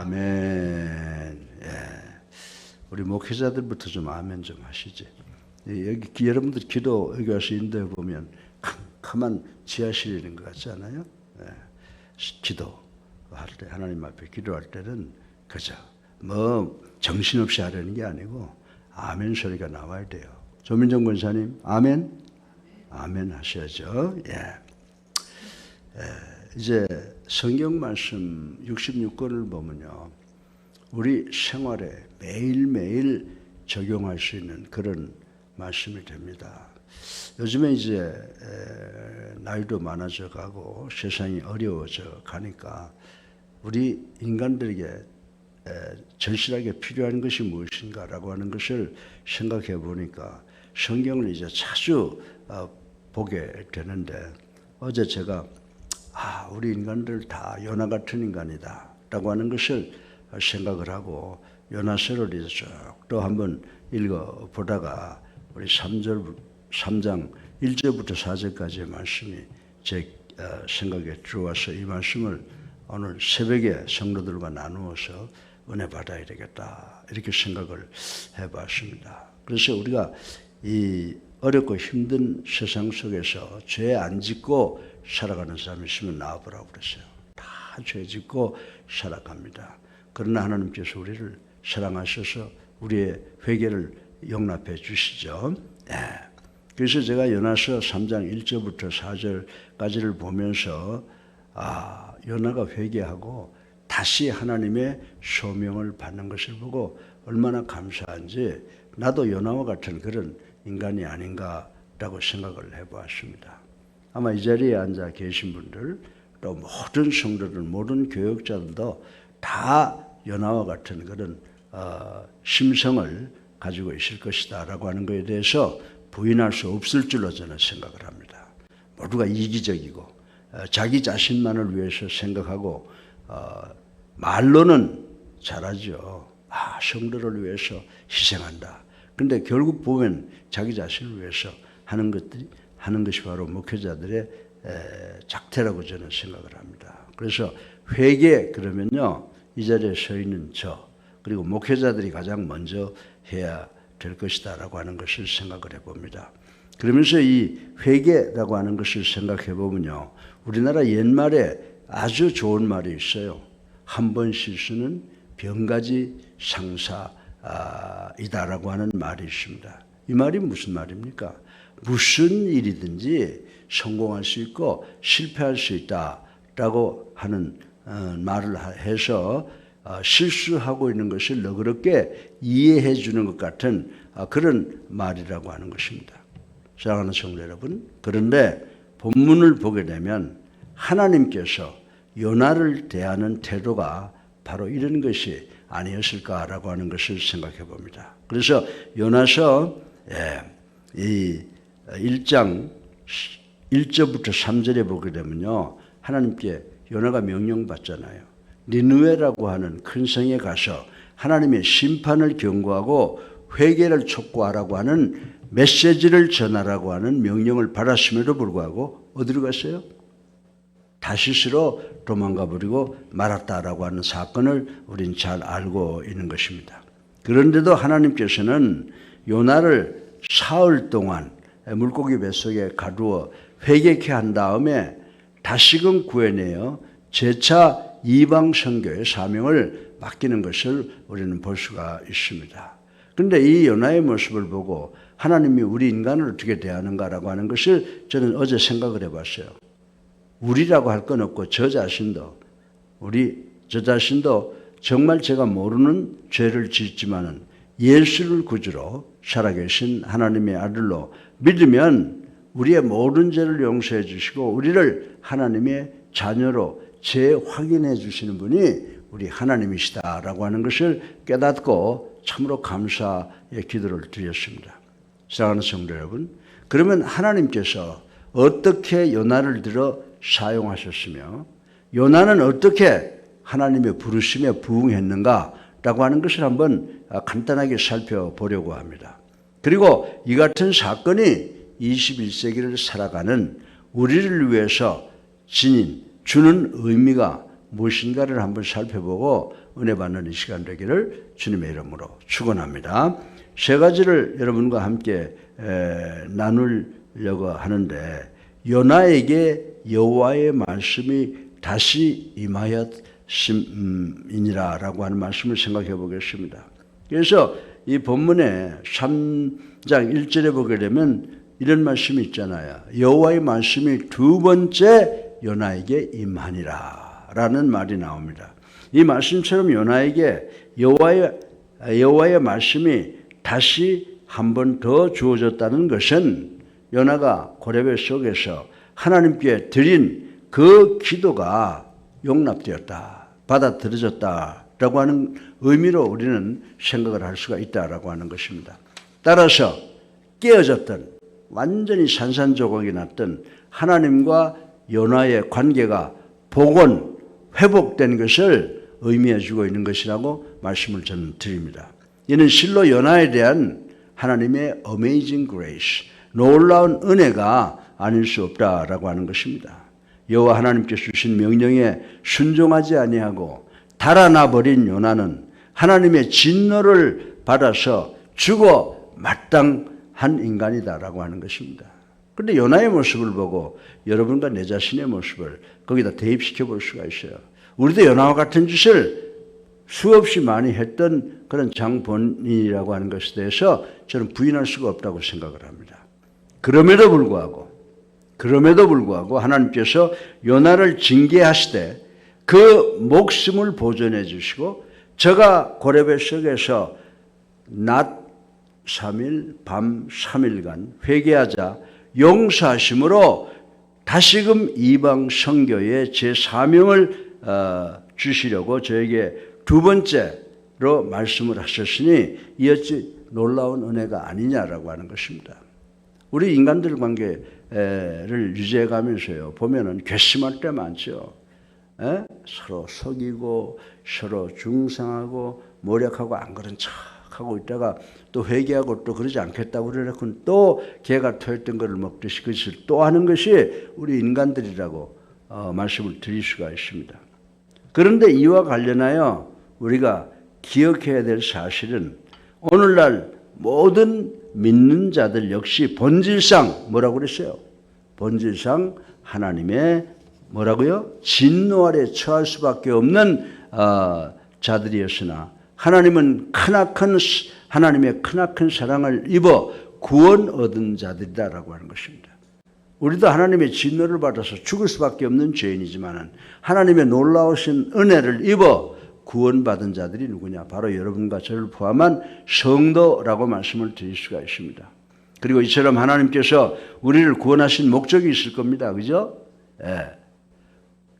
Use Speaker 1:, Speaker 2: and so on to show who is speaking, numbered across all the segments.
Speaker 1: 아멘. 예. 우리 목회자들부터 좀 아멘 좀 하시지. 예, 여기 기- 여러분들 기도 여기 와서 인도해 보면 캄캄한 지하실이 있는 것 같지 않아요? 예. 시- 기도할 때 하나님 앞에 기도할 때는 그저 뭐 정신없이 하려는 게 아니고 아멘 소리가 나와야 돼요. 조민정 권사님 아멘 아멘 하셔야죠. 예. 이제 성경 말씀 66권을 보면요. 우리 생활에 매일매일 적용할 수 있는 그런 말씀이 됩니다. 요즘에 이제 에, 나이도 많아져 가고 세상이 어려워져 가니까 우리 인간들에게 에, 절실하게 필요한 것이 무엇인가라고 하는 것을 생각해 보니까 성경을 이제 자주 어, 보게 되는데 어제 제가 아, 우리 인간들 다 요나 같은 인간이다 라고 하는 것을 생각을 하고 요나서를 쭉또 한번 읽어 보다가 우리 3절 3장 1절부터 4절까지의 말씀이 제 어, 생각에 들어와서 이 말씀을 오늘 새벽에 성도들과 나누어서 은혜 받아야 되겠다 이렇게 생각을 해 봤습니다. 그래서 우리가 이 어렵고 힘든 세상 속에서 죄 안 짓고 살아가는 사람이 있으면 나와보라고 그랬어요. 다 죄 짓고 살아갑니다. 그러나 하나님께서 우리를 사랑하셔서 우리의 회개를 용납해 주시죠. 예. 그래서 제가 요나서 3장 1절부터 4절까지를 보면서 아, 요나가 회개하고 다시 하나님의 소명을 받는 것을 보고 얼마나 감사한지 나도 요나와 같은 그런 인간이 아닌가라고 생각을 해보았습니다. 아마 이 자리에 앉아 계신 분들 또 모든 성도들 모든 교육자들도 다 연하와 같은 그런 어, 심성을 가지고 있을 것이다라고 하는 것에 대해서 부인할 수 없을 줄로 저는 생각을 합니다. 모두가 이기적이고 어, 자기 자신만을 위해서 생각하고 어, 말로는 잘하죠. 아 성도를 위해서 희생한다. 근데 결국 보면 자기 자신을 위해서 하는 것들이 하는 것이 바로 목회자들의 에, 작태라고 저는 생각을 합니다. 그래서 회개 그러면요 이 자리에 서 있는 저 그리고 목회자들이 가장 먼저 해야 될 것이다라고 하는 것을 생각을 해봅니다. 그러면서 이 회개라고 하는 것을 생각해 보면요 우리나라 옛말에 아주 좋은 말이 있어요. 한 번 실수는 병가지 상사 이다라고 하는 말이 있습니다. 이 말이 무슨 말입니까? 무슨 일이든지 성공할 수 있고 실패할 수 있다라고 하는 어, 말을 해서 어, 실수하고 있는 것을 너그럽게 이해해 주는 것 같은 어, 그런 말이라고 하는 것입니다. 사랑하는 성도 여러분, 그런데 본문을 보게 되면 하나님께서 요나를 대하는 태도가 바로 이런 것이 아니었을까라고 하는 것을 생각해 봅니다. 그래서 요나서 예, 이 1장 1절부터 3절에 보게 되면요. 하나님께 요나가 명령받잖아요. 니누에라고 하는 큰 성에 가서 하나님의 심판을 경고하고 회개를 촉구하라고 하는 메시지를 전하라고 하는 명령을 받았음에도 불구하고 어디로 갔어요? 다시스로 도망가 버리고 말았다라고 하는 사건을 우린 잘 알고 있는 것입니다. 그런데도 하나님께서는 요나를 사흘 동안 물고기 뱃속에 가두어 회개케 한 다음에 다시금 구해내어 재차 이방 선교의 사명을 맡기는 것을 우리는 볼 수가 있습니다. 그런데 이 요나의 모습을 보고 하나님이 우리 인간을 어떻게 대하는가라고 하는 것을 저는 어제 생각을 해봤어요. 우리라고 할 건 없고 저 자신도 우리 저 자신도 정말 제가 모르는 죄를 짓지만은 예수를 구주로 살아계신 하나님의 아들로 믿으면 우리의 모든 죄를 용서해 주시고 우리를 하나님의 자녀로 재확인해 주시는 분이 우리 하나님이시다라고 하는 것을 깨닫고 참으로 감사의 기도를 드렸습니다. 사랑하는 성도 여러분, 그러면 하나님께서 어떻게 요나를 들어 사용하셨으며 요나는 어떻게 하나님의 부르심에 부응했는가라고 하는 것을 한번 간단하게 살펴보려고 합니다. 그리고 이 같은 사건이 21세기를 살아가는 우리를 위해서 지닌 주는 의미가 무엇인가를 한번 살펴보고 은혜 받는 이 시간 되기를 주님의 이름으로 축원합니다. 세 가지를 여러분과 함께 에, 나누려고 하는데 요나에게 여호와의 말씀이 다시 임하였음이니라라고 하는 말씀을 생각해 보겠습니다. 그래서 이 본문의 3장 1절에 보게 되면 이런 말씀이 있잖아요. 여호와의 말씀이 두 번째 요나에게 임하니라라는 말이 나옵니다. 이 말씀처럼 요나에게 여호와의 여호와의 말씀이 다시 한 번 더 주어졌다는 것은 요나가 고레벨 속에서 하나님께 드린 그 기도가 용납되었다, 받아들여졌다 라고 하는 의미로 우리는 생각을 할 수가 있다라고 하는 것입니다. 따라서 깨어졌던 완전히 산산조각이 났던 하나님과 요나의 관계가 복원, 회복된 것을 의미해 주고 있는 것이라고 말씀을 저는 드립니다. 이는 실로 요나에 대한 하나님의 amazing grace, 놀라운 은혜가 아닐 수 없다라고 하는 것입니다. 여호와 하나님께서 주신 명령에 순종하지 아니하고 달아나 버린 요나는 하나님의 진노를 받아서 죽어 마땅한 인간이다라고 하는 것입니다. 그런데 요나의 모습을 보고 여러분과 내 자신의 모습을 거기다 대입시켜 볼 수가 있어요. 우리도 요나와 같은 짓을 수없이 많이 했던 그런 장본인이라고 하는 것에 대해서 저는 부인할 수가 없다고 생각을 합니다. 그럼에도 불구하고 그럼에도 불구하고 하나님께서 요나를 징계하시되 그 목숨을 보존해 주시고 저가 고레벨 속에서 낮 3일 밤 3일간 회개하자 용서하심으로 다시금 이방 선교의 제 사명을 어, 주시려고 저에게 두 번째로 말씀을 하셨으니 이어지 놀라운 은혜가 아니냐라고 하는 것입니다. 우리 인간들 관계를 유지해 가면서요, 보면은 괘씸할 때 많죠. 에? 서로 속이고, 서로 중상하고, 모략하고, 안 그런 척 하고 있다가 또 회개하고 또 그러지 않겠다고 그래놓고 또 개가 토했던 것을 먹듯이 그것을 또 하는 것이 우리 인간들이라고 어, 말씀을 드릴 수가 있습니다. 그런데 이와 관련하여 우리가 기억해야 될 사실은 오늘날 모든 믿는 자들 역시 본질상 뭐라고 그랬어요? 본질상 하나님의 뭐라고요? 진노 아래 처할 수밖에 없는 어, 자들이었으나 하나님은 크나큰 하나님의 크나큰 사랑을 입어 구원 얻은 자들이다라고 하는 것입니다. 우리도 하나님의 진노를 받아서 죽을 수밖에 없는 죄인이지만은 하나님의 놀라우신 은혜를 입어 구원받은 자들이 누구냐? 바로 여러분과 저를 포함한 성도라고 말씀을 드릴 수가 있습니다. 그리고 이처럼 하나님께서 우리를 구원하신 목적이 있을 겁니다. 그죠? 예.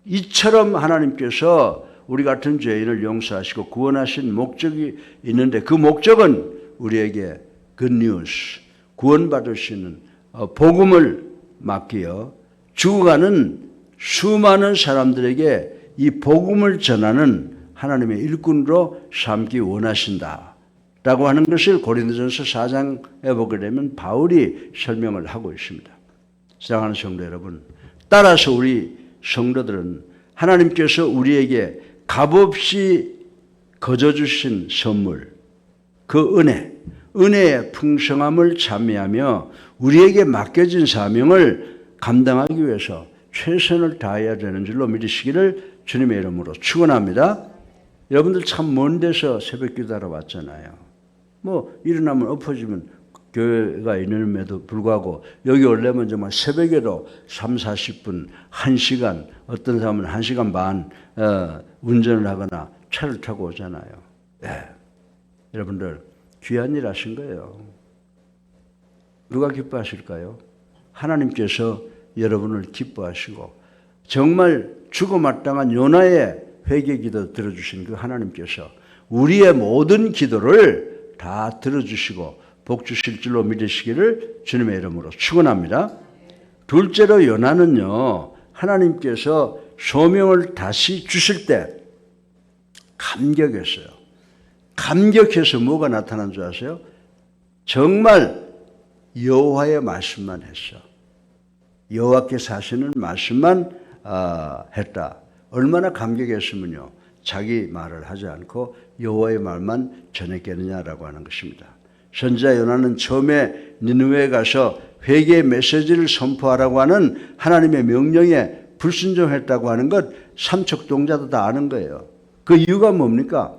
Speaker 1: 이처럼 하나님께서 우리 같은 죄인을 용서하시고 구원하신 목적이 있는데 그 목적은 우리에게 굿뉴스, 있는 어, 복음을 맡기어 죽어가는 수많은 사람들에게 이 복음을 전하는 하나님의 일꾼으로 삼기 원하신다. 라고 하는 것을 고린도전서 4장에 보게 되면 바울이 설명을 하고 있습니다. 사랑하는 성도 여러분, 따라서 우리 성도들은 하나님께서 우리에게 값없이 거저 주신 선물, 그 은혜, 은혜의 풍성함을 참여하며 우리에게 맡겨진 사명을 감당하기 위해서 최선을 다해야 되는 줄로 믿으시기를 주님의 이름으로 축원합니다. 여러분들 참 먼 데서 새벽 기도하러 왔잖아요. 뭐 일어나면 엎어지면 교회가 있는데도 불구하고 여기 올려면 정말 새벽에도 3, 40분, 1시간, 어떤 사람은 1시간 반 어, 운전을 하거나 차를 타고 오잖아요. 네. 여러분들 귀한 일 하신 거예요. 누가 기뻐하실까요? 하나님께서 여러분을 기뻐하시고 정말 죽어마땅한 요나의 회개 기도 들어주신 그 하나님께서 우리의 모든 기도를 다 들어주시고 복 주실 줄로 믿으시기를 주님의 이름으로 축원합니다. 둘째로 요나는요 하나님께서 소명을 다시 주실 때 감격했어요. 감격해서 뭐가 나타난 줄 아세요? 정말 여호와의 말씀만 했어. 여호와께서 하시는 말씀만 어, 했다. 얼마나 감격했으면요. 자기 말을 하지 않고 여호와의 말만 전했겠느냐라고 하는 것입니다. 선지자 요나는 처음에 니느웨에 가서 회개의 메시지를 선포하라고 하는 하나님의 명령에 불순종했다고 하는 것 삼척동자도 다 아는 거예요. 그 이유가 뭡니까?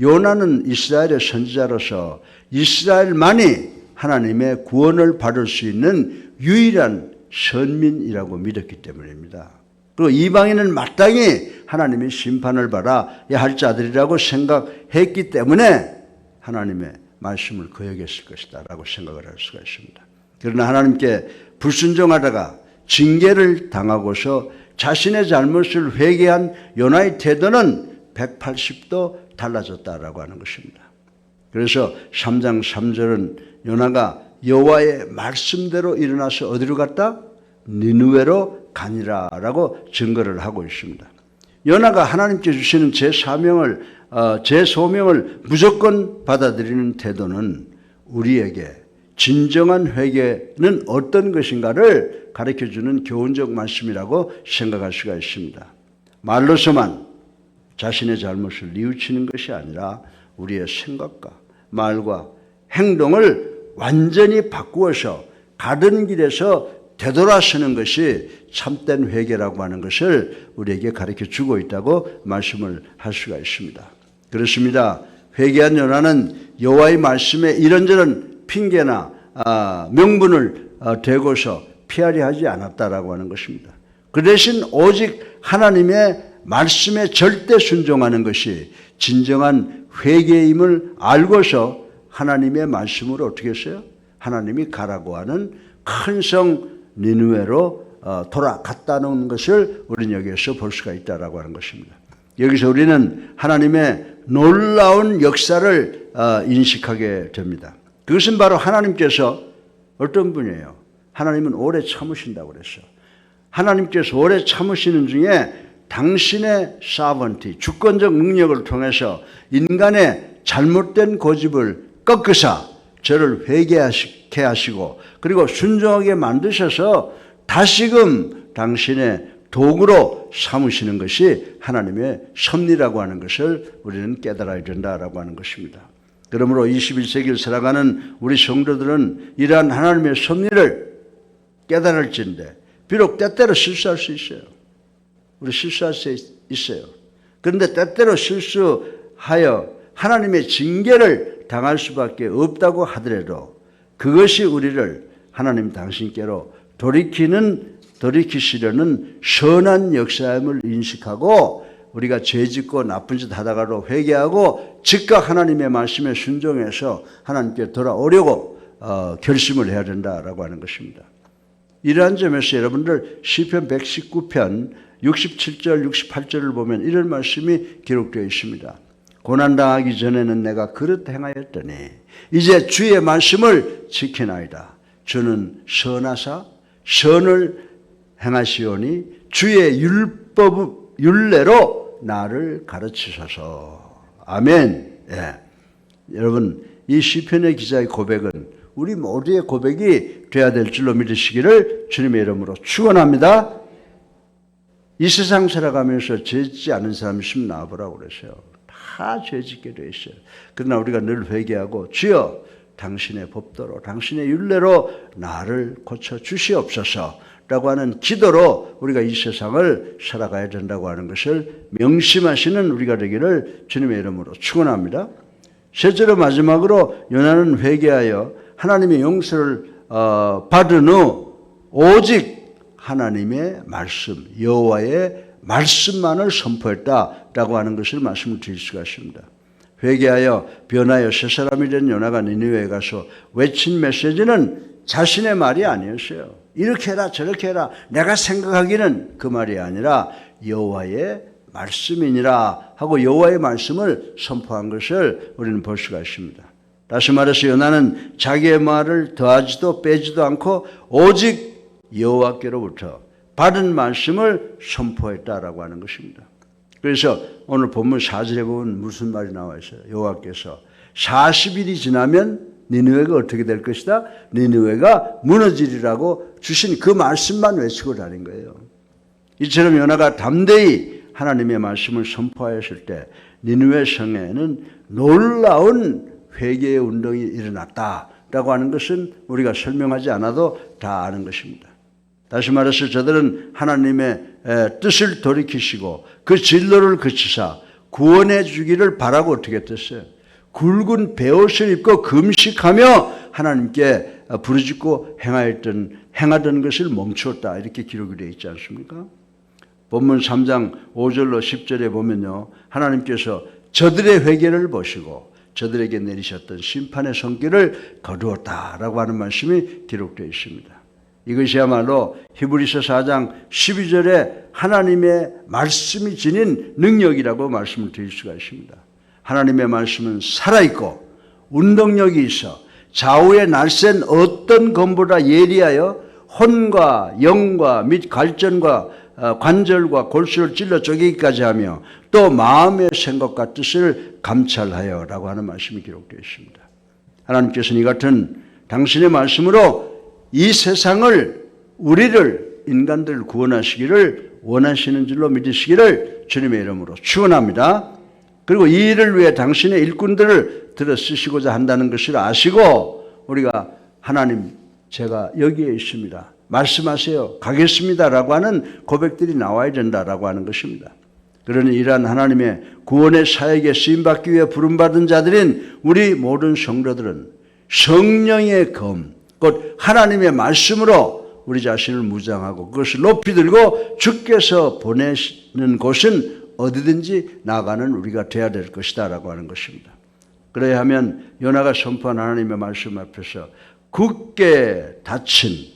Speaker 1: 요나는 이스라엘의 선지자로서 이스라엘만이 하나님의 구원을 받을 수 있는 유일한 선민이라고 믿었기 때문입니다. 그리고 이방인은 마땅히 하나님의 심판을 받아야 할 자들이라고 생각했기 때문에 하나님의 말씀을 거역했을 것이다 라고 생각을 할 수가 있습니다. 그러나 하나님께 불순종하다가 징계를 당하고서 자신의 잘못을 회개한 요나의 태도는 180도 달라졌다라고 하는 것입니다. 그래서 3장 3절은 요나가 여호와의 말씀대로 일어나서 어디로 갔다? 니누웨로 가니라라고 증거를 하고 있습니다. 요나가 하나님께 주시는 제 사명을 어, 제 소명을 무조건 받아들이는 태도는 우리에게 진정한 회개는 어떤 것인가를 가르쳐 주는 교훈적 말씀이라고 생각할 수가 있습니다. 말로서만 자신의 잘못을 뉘우치는 것이 아니라 우리의 생각과 말과 행동을 완전히 바꾸어서 가던 길에서 되돌아서는 것이 참된 회개라고 하는 것을 우리에게 가르쳐 주고 있다고 말씀을 할 수가 있습니다. 그렇습니다. 회개한 요나는 여호와의 말씀에 이런저런 핑계나 아, 명분을 어, 대고서 피하려 하지 않았다라고 하는 것입니다. 그 대신 오직 하나님의 말씀에 절대 순종하는 것이 진정한 회개임을 알고서 하나님의 말씀으로 어떻게 했어요? 하나님이 가라고 하는 큰성 니누웨로 어, 돌아갔다는 것을 우리는 여기에서 볼 수가 있다라고 하는 것입니다. 여기서 우리는 하나님의 놀라운 역사를 어, 인식하게 됩니다. 그것은 바로 하나님께서 어떤 분이에요? 하나님은 오래 참으신다고 그랬어. 하나님께서 오래 참으시는 중에 당신의 사번티, 주권적 능력을 통해서 인간의 잘못된 고집을 꺾으사 저를 회개하게 하시고 그리고 순종하게 만드셔서 다시금 당신의 도구로 삼으시는 것이 하나님의 섭리라고 하는 것을 우리는 깨달아야 된다라고 하는 것입니다. 그러므로 21세기를 살아가는 우리 성도들은 이러한 하나님의 섭리를 깨달을진데 비록 때때로 실수할 수 있어요. 우리 실수할 수 있어요. 그런데 때때로 실수하여 하나님의 징계를 당할 수밖에 없다고 하더라도 그것이 우리를 하나님 당신께로 돌이키는 돌이키시려는 선한 역사임을 인식하고 우리가 죄 짓고 나쁜 짓 하다가도 회개하고 즉각 하나님의 말씀에 순종해서 하나님께 돌아오려고 어, 결심을 해야 된다라고 하는 것입니다. 이러한 점에서 여러분들 시편 119편 67절 68절을 보면 이런 말씀이 기록되어 있습니다. 고난 당하기 전에는 내가 그릇 행하였더니 이제 주의 말씀을 지키나이다. 주는 선하사 선을 행하시오니 주의 율법 율례로 나를 가르치소서. 아멘. 예. 여러분 이 시편의 기자의 고백은 우리 모두의 고백이 돼야 될 줄로 믿으시기를 주님의 이름으로 축원합니다. 이 세상 살아가면서 죄짓지 않은 사람이 심 나와보라고 그랬어요. 다 죄짓게 돼 있어요. 그러나 우리가 늘 회개하고 주여 당신의 법도로 당신의 율례로 나를 고쳐 주시옵소서. 라고 하는 기도로 우리가 이 세상을 살아가야 된다고 하는 것을 명심하시는 우리가 되기를 주님의 이름으로 축원합니다. 셋째로 마지막으로 요나는 회개하여 하나님의 용서를 어, 받은 후 오직 하나님의 말씀 여호와의 말씀만을 선포했다라고 하는 것을 말씀을 드릴 수가 있습니다. 회개하여 변하여 새 사람이 된 요나가 니느웨에 가서 외친 메시지는 자신의 말이 아니었어요. 이렇게 해라 저렇게 해라 내가 생각하기는 그 말이 아니라 여호와의 말씀이니라 하고 여호와의 말씀을 선포한 것을 우리는 볼 수가 있습니다. 다시 말해서 요나는 자기의 말을 더하지도 빼지도 않고 오직 여호와께로부터 받은 말씀을 선포했다라고 하는 것입니다. 그래서 오늘 본문 4절에 보면 무슨 말이 나와 있어요? 여호와께서 40일이 지나면 니느웨가 어떻게 될 것이다? 니느웨가 무너지리라고 주신 그 말씀만 외치고 다닌 거예요. 이처럼 요나가 담대히 하나님의 말씀을 선포하였을 때 니누의 성에는 놀라운 회개의 운동이 일어났다라고 하는 것은 우리가 설명하지 않아도 다 아는 것입니다. 다시 말해서 저들은 하나님의 에, 뜻을 돌이키시고 그 진로를 그치사 구원해 주기를 바라고 어떻게 했어요? 굵은 베옷을 입고 금식하며 하나님께 부르짖고 행하였던 행하던 것을 멈추었다 이렇게 기록이 되어 있지 않습니까? 본문 3장 5절로 10절에 보면요. 하나님께서 저들의 회개를 보시고 저들에게 내리셨던 심판의 손길을 거두었다라고 하는 말씀이 기록되어 있습니다. 이것이야말로 히브리서 4장 12절에 하나님의 말씀이 지닌 능력이라고 말씀을 드릴 수가 있습니다. 하나님의 말씀은 살아있고 운동력이 있어 좌우의 날쌘 어떤 검보다 예리하여 혼과 영과 및 갈전과 어, 관절과 골수를 찔러 쪼개기까지 하며 또 마음의 생각과 뜻을 감찰하여 라고 하는 말씀이 기록되어 있습니다. 하나님께서는 이 같은 당신의 말씀으로 이 세상을 우리를 인간들을 구원하시기를 원하시는 줄로 믿으시기를 주님의 이름으로 축원합니다. 그리고 이 일을 위해 당신의 일꾼들을 들어 쓰시고자 한다는 것을 아시고 우리가 하나님 제가 여기에 있습니다. 말씀하세요. 가겠습니다라고 하는 고백들이 나와야 된다라고 하는 것입니다. 그러니 이러한 하나님의 구원의 사역에 쓰임 받기 위해 부름 받은 자들인 우리 모든 성도들은 성령의 검, 곧 하나님의 말씀으로 우리 자신을 무장하고 그것을 높이 들고 주께서 보내시는 곳은 어디든지 나가는 우리가 되어야 될 것이다라고 하는 것입니다. 그래야 하면 요나가 선포한 하나님의 말씀 앞에서 굳게 닫힌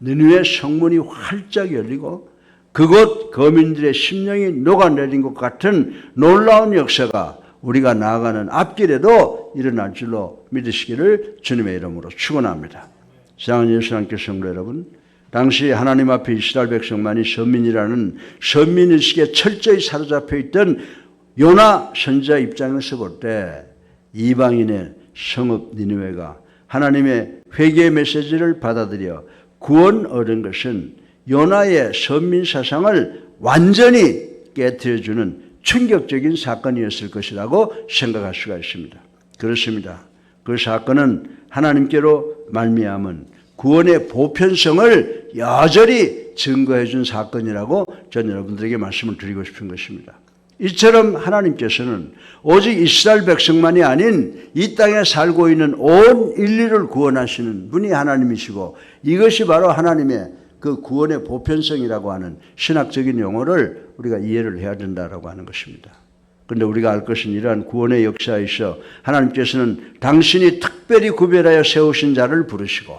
Speaker 1: 느누의 성문이 활짝 열리고 그곳 거민들의 심령이 녹아내린 것 같은 놀라운 역사가 우리가 나아가는 앞길에도 일어날 줄로 믿으시기를 주님의 이름으로 축원합니다. 사랑하는 예수님께 성도 여러분, 당시 하나님 앞에 이스라엘 백성만이 선민이라는 선민의식에 철저히 사로잡혀 있던 요나 선자 입장에서 볼 때 이방인의 성읍 니느웨가 하나님의 회개의 메시지를 받아들여 구원 얻은 것은 요나의 선민 사상을 완전히 깨뜨려주는 충격적인 사건이었을 것이라고 생각할 수가 있습니다. 그렇습니다. 그 사건은 하나님께로 말미암은 구원의 보편성을 여전히 증거해 준 사건이라고 전 여러분들에게 말씀을 드리고 싶은 것입니다. 이처럼 하나님께서는 오직 이스라엘 백성만이 아닌 이 땅에 살고 있는 온 인류를 구원하시는 분이 하나님이시고 이것이 바로 하나님의 그 구원의 보편성이라고 하는 신학적인 용어를 우리가 이해를 해야 된다라고 하는 것입니다. 그런데 우리가 알 것은 이러한 구원의 역사에서 하나님께서는 당신이 특별히 구별하여 세우신 자를 부르시고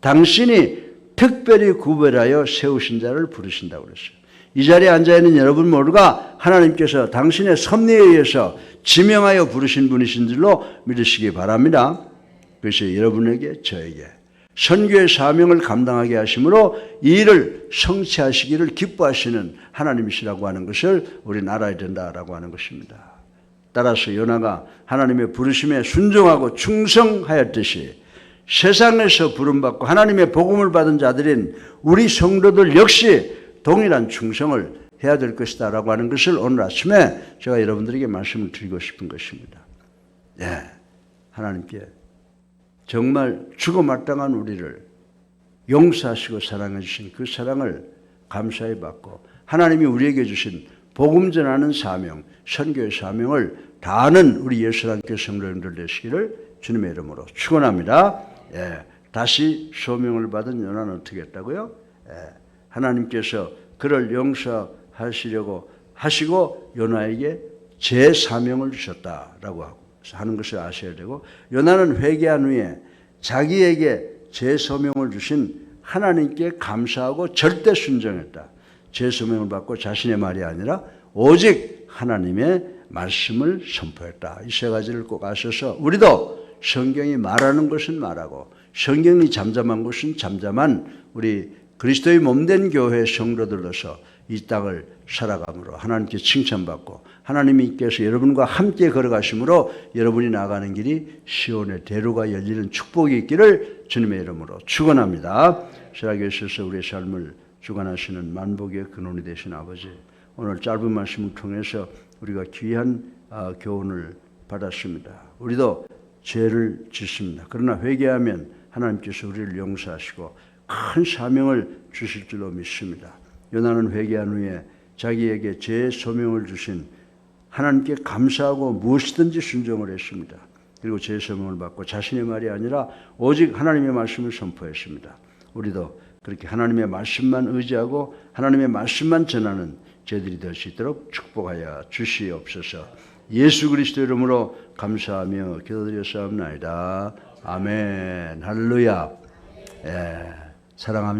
Speaker 1: 당신이 특별히 구별하여 세우신 자를 부르신다고 그랬어요. 이 자리에 앉아 있는 여러분 모두가 하나님께서 당신의 섭리에 의해서 지명하여 부르신 분이신 줄로 믿으시기 바랍니다. 그래서 여러분에게 저에게 선교의 사명을 감당하게 하심으로 이 일을 성취하시기를 기뻐하시는 하나님이시라고 하는 것을 우리는 알아야 된다라고 하는 것입니다. 따라서 요나가 하나님의 부르심에 순종하고 충성하였듯이 세상에서 부름받고 하나님의 복음을 받은 자들인 우리 성도들 역시 동일한 충성을 해야 될 것이다 라고 하는 것을 오늘 아침에 제가 여러분들에게 말씀을 드리고 싶은 것입니다. 네, 하나님께 정말 죽어 마땅한 우리를 용서하시고 사랑해 주신 그 사랑을 감사히 받고 하나님이 우리에게 주신 복음 전하는 사명, 선교의 사명을 다하는 우리 예수님께 성도님들 되시기를 주님의 이름으로 축원합니다. 예, 다시 소명을 받은 연하는 어떻게 했다고요? 예, 하나님께서 그를 용서하시려고 하시고 요나에게 제 사명을 주셨다라고 하고 하는 것을 아셔야 되고 요나는 회개한 후에 자기에게 제 소명을 주신 하나님께 감사하고 절대 순종했다. 제 소명을 받고 자신의 말이 아니라 오직 하나님의 말씀을 선포했다. 이 세 가지를 꼭 아셔서 우리도 성경이 말하는 것은 말하고 성경이 잠잠한 것은 잠잠한 우리 그리스도의 몸된 교회 성도들로서 이 땅을 살아감으로 하나님께 칭찬받고 하나님께서 여러분과 함께 걸어가심으로 여러분이 나가는 길이 시온의 대로가 열리는 축복이 있기를 주님의 이름으로 축원합니다. 살아계셔서 우리의 삶을 주관하시는 만복의 근원이 되신 아버지 오늘 짧은 말씀을 통해서 우리가 귀한 아, 교훈을 받았습니다. 우리도 죄를 짓습니다. 그러나 회개하면 하나님께서 우리를 용서하시고 큰 사명을 주실 줄로 믿습니다. 요나는 회개한 후에 자기에게 제 소명을 주신 하나님께 감사하고 무엇이든지 순종을 했습니다. 그리고 제 소명을 받고 자신의 말이 아니라 오직 하나님의 말씀을 선포했습니다. 우리도 그렇게 하나님의 말씀만 의지하고 하나님의 말씀만 전하는 저들이 될 수 있도록 축복하여 주시옵소서. 예수 그리스도 이름으로 감사하며 기도드렸사옵나이다. 아멘. 할렐루야. 예, 사랑합니다.